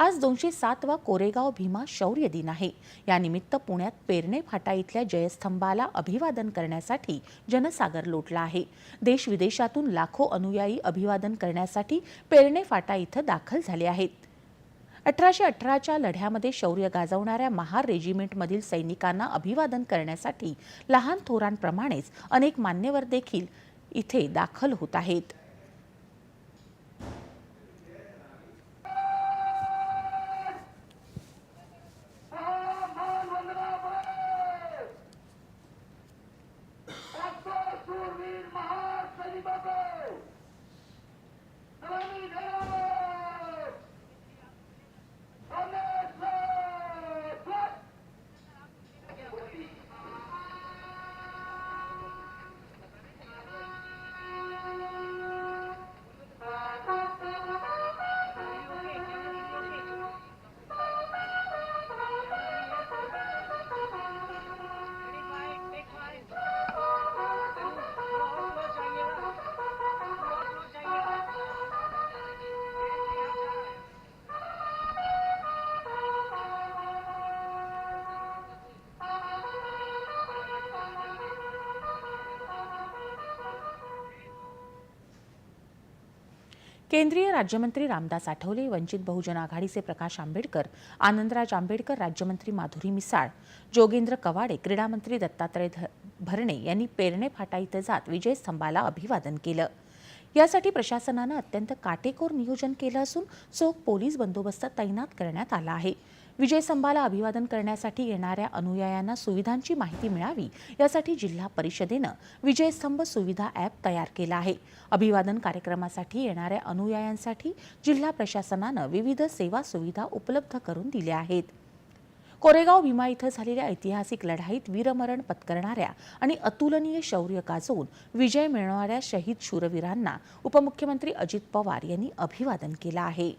आज दोनशे सातवा कोरेगाव भीमा शौर्य दिन आहे. यानिमित्त पुण्यात पेरणे फाटा इथल्या जयस्तंभाला अभिवादन करण्यासाठी जनसागर लोटला आहे. देश विदेशातून लाखो अनुयायी अभिवादन करण्यासाठी पेरणे फाटा इथं दाखल झाले आहेत. अठराशे अठराच्या लढ्यामध्ये शौर्य गाजवणाऱ्या महार रेजिमेंटमधील सैनिकांना अभिवादन करण्यासाठी लहान थोरांप्रमाणेच अनेक मान्यवर देखील इथे दाखल होत आहेत. केंद्रीय राज्यमंत्री रामदास आठवले वंचित बहुजन आघाडीचे प्रकाश आंबेडकर आनंदराज आंबेडकर राज्यमंत्री माधुरी मिसाळ जोगेंद्र कवाडे क्रीडामंत्री दत्तात्रय ध- भरणे यांनी पेरणे फाटा इथं जात विजयस्तंभाला अभिवादन केलं. यासाठी प्रशासनानं अत्यंत काटेकोर नियोजन केलं असून चोख पोलीस बंदोबस्त तैनात करण्यात आला आहे. विजय स्तंभाला अभिवादन करण्यासाठी येणाऱ्या अनुयायांना सुविधांची माहिती मिळावी यासाठी जिल्हा परिषदेनं विजयस्तंभ सुविधा ॲप तयार केला आहे. अभिवादन कार्यक्रमासाठी येणाऱ्या अनुयायांसाठी जिल्हा प्रशासनानं विविध सेवा सुविधा उपलब्ध करून दिल्या आहेत. कोरेगाव भीमा इथं झालेल्या ऐतिहासिक लढाईत वीरमरण पत्करणाऱ्या आणि अतुलनीय शौर्य गाजवून विजय मिळवणाऱ्या शहीद शूरवीरांना उपमुख्यमंत्री अजित पवार यांनी अभिवादन केलं आहे.